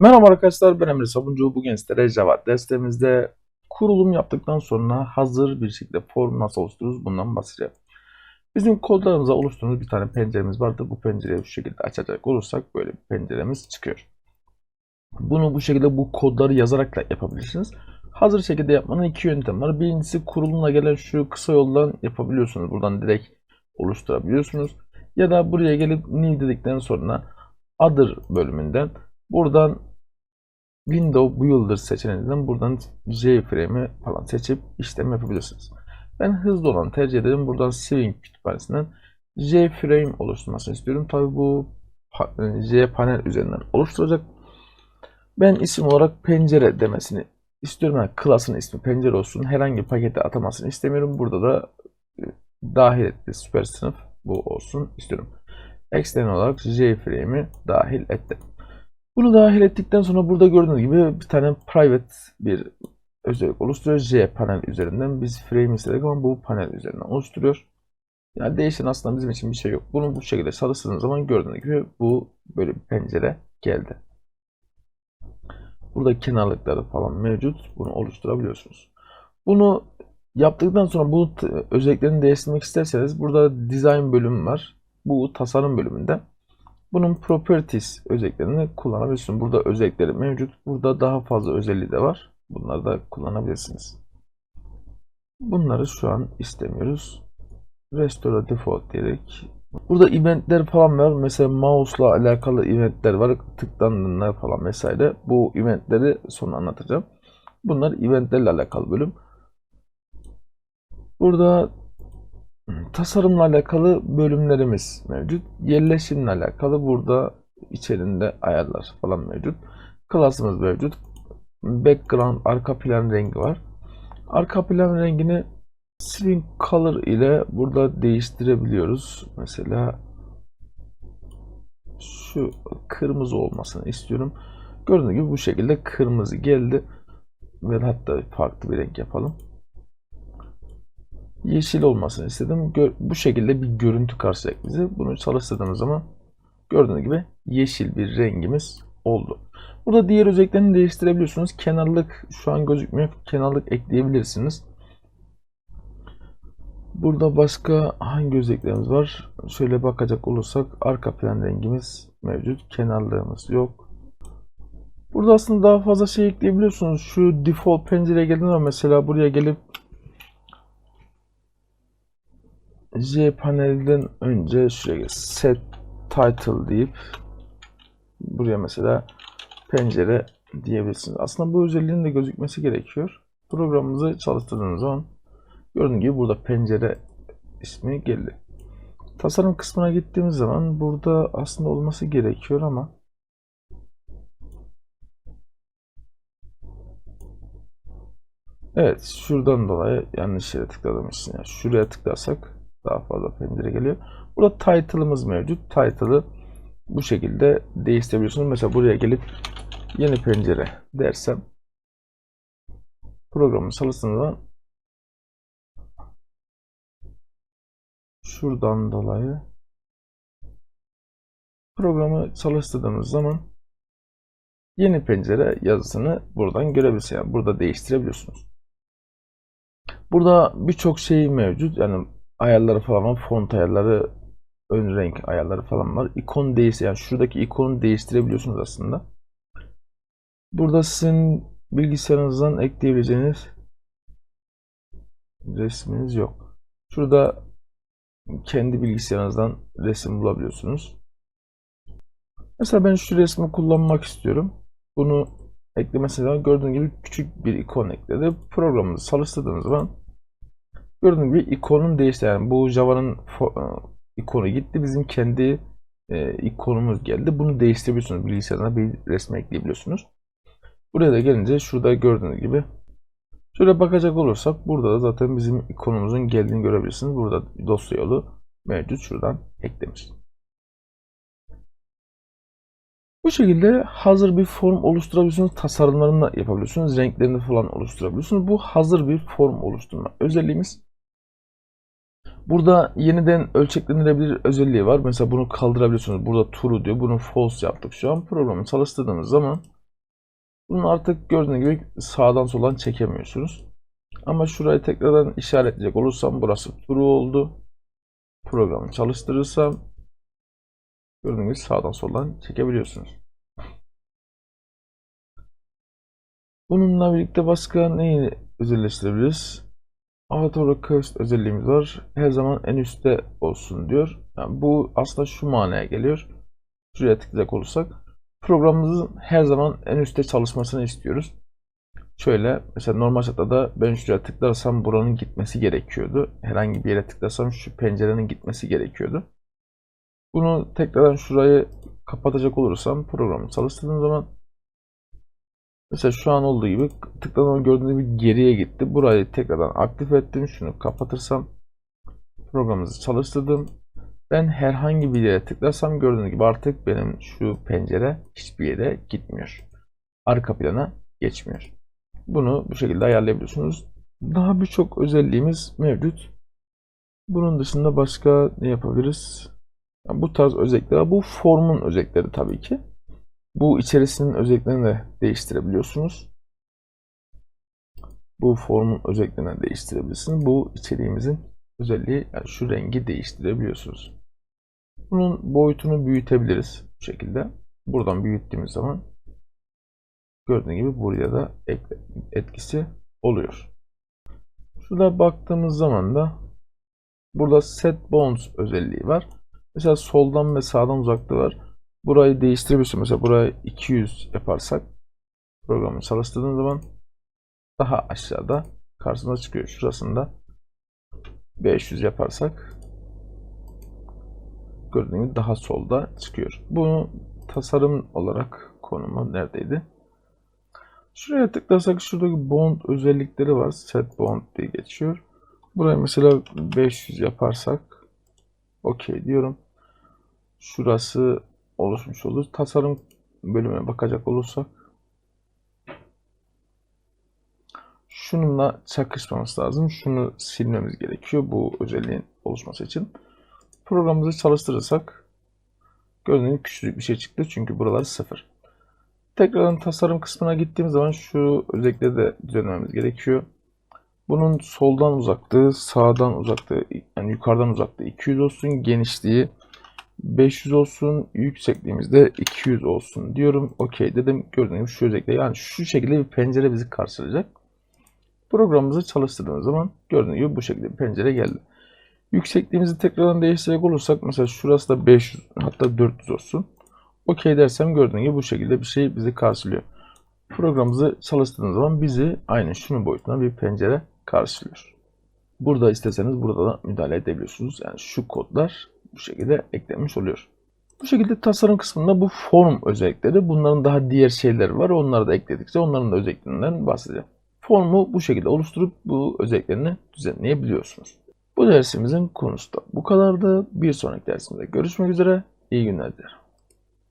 Merhaba arkadaşlar ben Emre Sabuncu. Bugün sizlere Java destemizde kurulum yaptıktan sonra hazır bir şekilde form nasıl oluştururuz bundan bahsedeceğim. Bizim kodlarımıza oluşturduğumuz bir tane penceremiz vardı. Bu pencereyi şu şekilde açacak olursak böyle bir penceremiz çıkıyor. Bunu bu şekilde bu kodları yazarak da yapabilirsiniz. Hazır şekilde yapmanın iki yöntemi var. Birincisi kurulumla gelen şu kısa yoldan yapabiliyorsunuz. Buradan direkt oluşturabiliyorsunuz. Ya da buraya gelip new dedikten sonra other bölümünden buradan Window Builder seçeneğinden buradan JFrame'i falan seçip işlem yapabilirsiniz. Ben hızlı olan tercih ederim. Buradan Swing kütüphanesinden JFrame oluşturmasını istiyorum. Tabi bu pa- J panel üzerinden oluşturacak. Ben isim olarak pencere demesini istiyorum. Yani klasın ismi pencere olsun. Herhangi bir pakete atamasını istemiyorum. Burada da e, dahil etti. Süper sınıf bu olsun istiyorum. External olarak JFrame'i dahil ettim. Bunu dahil ettikten sonra burada gördüğünüz gibi bir tane private bir özellik oluşturuyor. J panel üzerinden biz frame istedik ama bu panel üzerinden oluşturuyor. Yani değişen aslında bizim için bir şey yok. Bunu bu şekilde çalıştığınız zaman gördüğünüz gibi bu böyle bir pencere geldi. Burada kenarlıkları falan mevcut. Bunu oluşturabiliyorsunuz. Bunu yaptıktan sonra bu özelliklerini değiştirmek isterseniz burada design bölümü var. Bu tasarım bölümünde bunun properties özelliklerini kullanabilirsiniz. Burada özellikleri mevcut. Burada daha fazla özelliği de var. Bunları da kullanabilirsiniz. Bunları şu an istemiyoruz. Restore default diyerek. Burada eventler falan var. Mesela mouse'la alakalı eventler var. Tıklandığında falan vesaire. Bu eventleri sonra anlatacağım. Bunlar eventlerle alakalı bölüm. Burada tasarımla alakalı bölümlerimiz mevcut. Yerleşimle alakalı burada içerisinde ayarlar falan mevcut. Klasımız mevcut. Background arka plan rengi var. Arka plan rengini swing color ile burada değiştirebiliyoruz. Mesela şu kırmızı olmasını istiyorum. Gördüğünüz gibi bu şekilde kırmızı geldi. Ve hatta farklı bir renk yapalım yeşil olmasını istedim. Bu şekilde bir görüntü karşılayacak bize. Bunu çalıştırdığımız zaman gördüğünüz gibi yeşil bir rengimiz oldu. Burada diğer özelliklerini değiştirebiliyorsunuz. Kenarlık şu an gözükmüyor. Kenarlık ekleyebilirsiniz. Burada başka hangi özelliklerimiz var? Şöyle bakacak olursak arka plan rengimiz mevcut. Kenarlığımız yok. Burada aslında daha fazla şey ekleyebiliyorsunuz. Şu default pencereye geldiğinde zaman mesela buraya gelip J panelden önce şuraya set title deyip buraya mesela pencere diyebilirsiniz. Aslında bu özelliğin de gözükmesi gerekiyor. Programımızı çalıştırdığınız zaman gördüğünüz gibi burada pencere ismi geldi. Tasarım kısmına gittiğimiz zaman burada aslında olması gerekiyor ama Evet şuradan dolayı yanlış yere tıkladım için. Yani şuraya tıklarsak daha fazla pencere geliyor. Burada title'ımız mevcut. Title'ı bu şekilde değiştirebiliyorsunuz. Mesela buraya gelip yeni pencere dersem programın çalıştığında zaman şuradan dolayı programı çalıştırdığımız zaman yeni pencere yazısını buradan görebilirsiniz. Yani burada değiştirebiliyorsunuz. Burada birçok şey mevcut. Yani ayarları falan var. Font ayarları, ön renk ayarları falan var. İkon değiştir yani şuradaki ikonu değiştirebiliyorsunuz aslında. Burada sizin bilgisayarınızdan ekleyebileceğiniz resminiz yok. Şurada kendi bilgisayarınızdan resim bulabiliyorsunuz. Mesela ben şu resmi kullanmak istiyorum. Bunu eklemesinden gördüğünüz gibi küçük bir ikon ekledi. Programımızı çalıştırdığınız zaman gördüğünüz gibi ikonun değişti. Yani bu Java'nın e, ikonu gitti. Bizim kendi e, ikonumuz geldi. Bunu değiştirebiliyorsunuz. Bilgisayarına bir resmi ekleyebiliyorsunuz. Buraya da gelince şurada gördüğünüz gibi şöyle bakacak olursak burada da zaten bizim ikonumuzun geldiğini görebilirsiniz. Burada dosya yolu mevcut. Şuradan eklemiş. Bu şekilde hazır bir form oluşturabiliyorsunuz. Tasarımlarını da yapabiliyorsunuz. Renklerini falan oluşturabiliyorsunuz. Bu hazır bir form oluşturma özelliğimiz. Burada yeniden ölçeklenilebilir özelliği var. Mesela bunu kaldırabiliyorsunuz. Burada true diyor. Bunu false yaptık şu an. Programı çalıştırdığınız zaman Bunu artık gördüğünüz gibi sağdan soldan çekemiyorsunuz. Ama şurayı tekrardan işaretleyecek olursam burası true oldu. Programı çalıştırırsam gördüğünüz gibi sağdan soldan çekebiliyorsunuz. Bununla birlikte başka neyi özelleştirebiliriz? Auto Request özelliğimiz var. Her zaman en üstte olsun diyor. Yani bu aslında şu manaya geliyor. Şuraya tıklayacak olursak programımızın her zaman en üstte çalışmasını istiyoruz. Şöyle mesela normal şartlarda ben şuraya tıklarsam buranın gitmesi gerekiyordu. Herhangi bir yere tıklarsam şu pencerenin gitmesi gerekiyordu. Bunu tekrardan şurayı kapatacak olursam programı çalıştırdığım zaman mesela şu an olduğu gibi tıkladığım gördüğünüz gibi geriye gitti. Burayı tekrardan aktif ettim. Şunu kapatırsam programımızı çalıştırdım. Ben herhangi bir yere tıklarsam gördüğünüz gibi artık benim şu pencere hiçbir yere gitmiyor. Arka plana geçmiyor. Bunu bu şekilde ayarlayabiliyorsunuz. Daha birçok özelliğimiz mevcut. Bunun dışında başka ne yapabiliriz? Yani bu tarz özellikler, bu formun özellikleri tabii ki. Bu içerisinin özelliklerini de değiştirebiliyorsunuz. Bu formun özelliklerini de değiştirebilirsiniz. Bu içeriğimizin özelliği yani şu rengi değiştirebiliyorsunuz. Bunun boyutunu büyütebiliriz bu şekilde. Buradan büyüttüğümüz zaman gördüğünüz gibi buraya da etkisi oluyor. Şurada baktığımız zaman da burada set bounds özelliği var. Mesela soldan ve sağdan uzaklığı var. Burayı değiştirebiliyorsun. Mesela burayı 200 yaparsak programı çalıştırdığın zaman daha aşağıda karşımıza çıkıyor. Şurasında 500 yaparsak gördüğünüz gibi daha solda çıkıyor. Bunu tasarım olarak konumu neredeydi? Şuraya tıklarsak şuradaki bond özellikleri var. Set bond diye geçiyor. Buraya mesela 500 yaparsak okey diyorum. Şurası oluşmuş olur. Tasarım bölümüne bakacak olursak şununla çakışmaması lazım. Şunu silmemiz gerekiyor bu özelliğin oluşması için. Programımızı çalıştırırsak gördüğünüz küçücük bir şey çıktı. Çünkü buralar sıfır. Tekrardan tasarım kısmına gittiğimiz zaman şu özellikleri de düzenlememiz gerekiyor. Bunun soldan uzaklığı, sağdan uzaklığı, yani yukarıdan uzaklığı 200 olsun, genişliği 500 olsun, yüksekliğimiz de 200 olsun diyorum. Okey dedim. Gördüğünüz şu özellikle yani şu şekilde bir pencere bizi karşılayacak. Programımızı çalıştırdığımız zaman gördüğünüz gibi bu şekilde bir pencere geldi. Yüksekliğimizi tekrardan değiştirecek olursak mesela şurası da 500 hatta 400 olsun. Okey dersem gördüğünüz gibi bu şekilde bir şey bizi karşılıyor. Programımızı çalıştırdığımız zaman bizi aynı şunun boyutunda bir pencere karşılıyor. Burada isteseniz burada da müdahale edebiliyorsunuz. Yani şu kodlar bu şekilde eklenmiş oluyor. Bu şekilde tasarım kısmında bu form özellikleri, bunların daha diğer şeyleri var. Onları da ekledikçe onların da özelliklerinden bahsedeceğim. Formu bu şekilde oluşturup bu özelliklerini düzenleyebiliyorsunuz. Bu dersimizin konusu da bu kadardı. Bir sonraki dersimizde görüşmek üzere. İyi günler dilerim.